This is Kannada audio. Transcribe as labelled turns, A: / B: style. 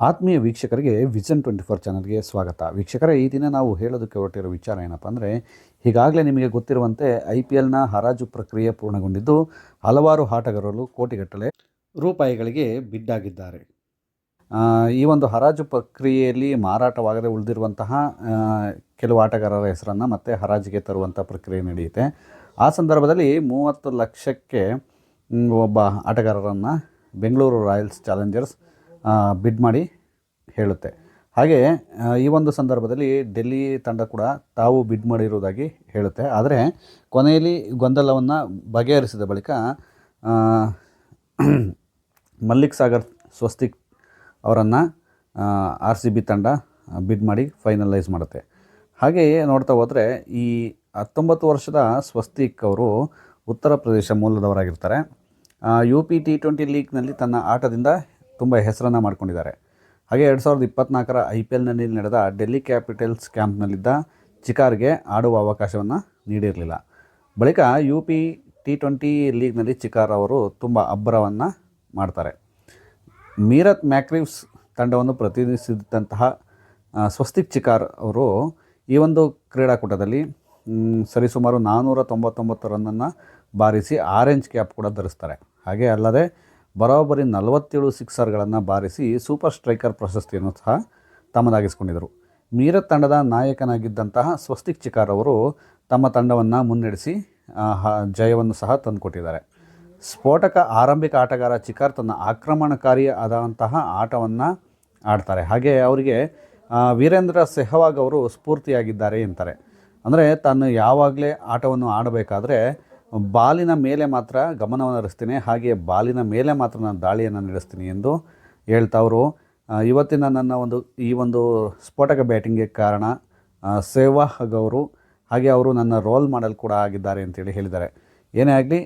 A: ಆತ್ಮೀಯ ವೀಕ್ಷಕರಿಗೆ ವಿಷನ್ ಟ್ವೆಂಟಿ ಫೋರ್ ಚಾನಲ್ಗೆ ಸ್ವಾಗತ. ವೀಕ್ಷಕರೇ, ಈ ದಿನ ನಾವು ಹೇಳೋದಕ್ಕೆ ಹೊರಟಿರೋ ವಿಚಾರ ಏನಪ್ಪ ಅಂದರೆ, ಈಗಾಗಲೇ ನಿಮಗೆ ಗೊತ್ತಿರುವಂತೆ ಐ ಪಿ ಎಲ್ನ ಹರಾಜು ಪ್ರಕ್ರಿಯೆ ಪೂರ್ಣಗೊಂಡಿದ್ದು ಹಲವಾರು ಆಟಗಾರರು ಕೋಟಿಗಟ್ಟಲೆ ರೂಪಾಯಿಗಳಿಗೆ ಬಿಡ್ಡಾಗಿದ್ದಾರೆ ಈ ಒಂದು ಹರಾಜು ಪ್ರಕ್ರಿಯೆಯಲ್ಲಿ ಮಾರಾಟವಾಗದೆ ಉಳಿದಿರುವಂತಹ ಕೆಲವು ಆಟಗಾರರ ಹೆಸರನ್ನು ಮತ್ತೆ ಹರಾಜಿಗೆ ತರುವಂಥ ಪ್ರಕ್ರಿಯೆ ನಡೆಯುತ್ತೆ. ಆ ಸಂದರ್ಭದಲ್ಲಿ ಮೂವತ್ತು ಲಕ್ಷಕ್ಕೆ ಒಬ್ಬ ಆಟಗಾರರನ್ನು ಬೆಂಗಳೂರು ರಾಯಲ್ಸ್ ಚಾಲೆಂಜರ್ಸ್ ಬಿಡ್ ಮಾಡಿ ಹೇಳುತ್ತೆ. ಹಾಗೆ ಈ ಒಂದು ಸಂದರ್ಭದಲ್ಲಿ ಡೆಲ್ಲಿ ತಂಡ ಕೂಡ ತಾವು ಬಿಡ್ ಮಾಡಿರುವುದಾಗಿ ಹೇಳುತ್ತೆ. ಆದರೆ, ಕೊನೆಯಲ್ಲಿ ಗೊಂದಲವನ್ನು ಬಗೆಹರಿಸಿದ ಬಳಿಕ ಮಲ್ಲಿಕ್ ಸಾಗರ್ ಸ್ವಸ್ತಿಕ್ ಅವರನ್ನು ಆರ್ ಸಿ ಬಿ ತಂಡ ಬಿಡ್ ಮಾಡಿ ಫೈನಲೈಸ್ ಮಾಡುತ್ತೆ. ಹಾಗೆಯೇ ನೋಡ್ತಾ ಹೋದರೆ, ಈ ಹತ್ತೊಂಬತ್ತು ವರ್ಷದ ಸ್ವಸ್ತಿಕ್ ಅವರು ಉತ್ತರ ಪ್ರದೇಶ ಮೂಲದವರಾಗಿರ್ತಾರೆ. ಯು ಪಿ ಟಿ ಟ್ವೆಂಟಿ ಲೀಗ್ನಲ್ಲಿ ತನ್ನ ಆಟದಿಂದ ತುಂಬ ಹೆಸರನ್ನು ಮಾಡ್ಕೊಂಡಿದ್ದಾರೆ. ಹಾಗೆ ಎರಡು ಸಾವಿರದ ಇಪ್ಪತ್ತ್ನಾಲ್ಕರ ಐ ಪಿ ಎಲ್ನಲ್ಲಿ ನಡೆದ ಡೆಲ್ಲಿ ಕ್ಯಾಪಿಟಲ್ಸ್ ಕ್ಯಾಂಪ್ನಲ್ಲಿದ್ದ ಚಿಕಾರ್ಗೆ ಆಡುವ ಅವಕಾಶವನ್ನು ನೀಡಿರಲಿಲ್ಲ. ಬಳಿಕ ಯು ಪಿ ಟಿ ಟ್ವೆಂಟಿ ಲೀಗ್ನಲ್ಲಿ ಚಿಕಾರ್ ಅವರು ತುಂಬ ಅಬ್ಬರವನ್ನು ಮಾಡ್ತಾರೆ. ಮೀರತ್ ಮ್ಯಾಕ್ರಿವ್ಸ್ ತಂಡವನ್ನು ಪ್ರತಿನಿಧಿಸಿದಂತಹ ಸ್ವಸ್ತಿಕ್ ಚಿಕಾರ್ ಅವರು ಈ ಒಂದು ಕ್ರೀಡಾಕೂಟದಲ್ಲಿ ಸರಿಸುಮಾರು ನಾನ್ನೂರ ತೊಂಬತ್ತೊಂಬತ್ತು ರನ್ನನ್ನು ಬಾರಿಸಿ ಆರೆಂಜ್ ಕ್ಯಾಪ್ ಕೂಡ ಧರಿಸ್ತಾರೆ. ಹಾಗೆ ಅಲ್ಲದೆ ಬರೋಬ್ಬರಿ ನಲವತ್ತೇಳು ಸಿಕ್ಸರ್ಗಳನ್ನು ಬಾರಿಸಿ ಸೂಪರ್ ಸ್ಟ್ರೈಕರ್ ಪ್ರಶಸ್ತಿಯನ್ನು ಸಹ ತಮ್ಮದಾಗಿಸಿಕೊಂಡಿದ್ದರು. ಮೀರತ್ ತಂಡದ ನಾಯಕನಾಗಿದ್ದಂತಹ ಸ್ವಸ್ತಿಕ್ ಚಿಕಾರ್ ಅವರು ತಮ್ಮ ತಂಡವನ್ನು ಮುನ್ನಡೆಸಿ ಜಯವನ್ನು ಸಹ ತಂದುಕೊಟ್ಟಿದ್ದಾರೆ. ಸ್ಫೋಟಕ ಆರಂಭಿಕ ಆಟಗಾರ ಚಿಕಾರ್ ತನ್ನ ಆಕ್ರಮಣಕಾರಿ ಆದಂತಹ ಆಟವನ್ನು ಆಡ್ತಾರೆ. ಹಾಗೆ ಅವರಿಗೆ ವೀರೇಂದ್ರ ಸೆಹವಾಗ್ ಅವರು ಸ್ಫೂರ್ತಿಯಾಗಿದ್ದಾರೆ ಎಂತಾರೆ. ಅಂದರೆ ತಾನು ಯಾವಾಗಲೇ ಆಟವನ್ನು ಆಡಬೇಕಾದ್ರೆ ಬಾಲಿನ ಮೇಲೆ ಮಾತ್ರ ಗಮನವನ್ನು ಹರಿಸ್ತೀನಿ ಹಾಗೆ ಬಾಲಿನ ಮೇಲೆ ಮಾತ್ರ ನಾನು ದಾಳಿಯನ್ನು ನಡೆಸ್ತೀನಿ ಎಂದು ಹೇಳ್ತಾ ಅವರು. ಇವತ್ತಿನ ನನ್ನ ಒಂದು, ಈ ಒಂದು ಸ್ಫೋಟಕ ಬ್ಯಾಟಿಂಗ್ಗೆ ಕಾರಣ ಸೇವಾಗ್ ಅವರು ಹಾಗೆ ಅವರು ನನ್ನ ರೋಲ್ ಮಾಡಲ್ ಕೂಡ ಆಗಿದ್ದಾರೆ ಅಂತೇಳಿ ಹೇಳಿದ್ದಾರೆ. ಏನೇ ಆಗಲಿ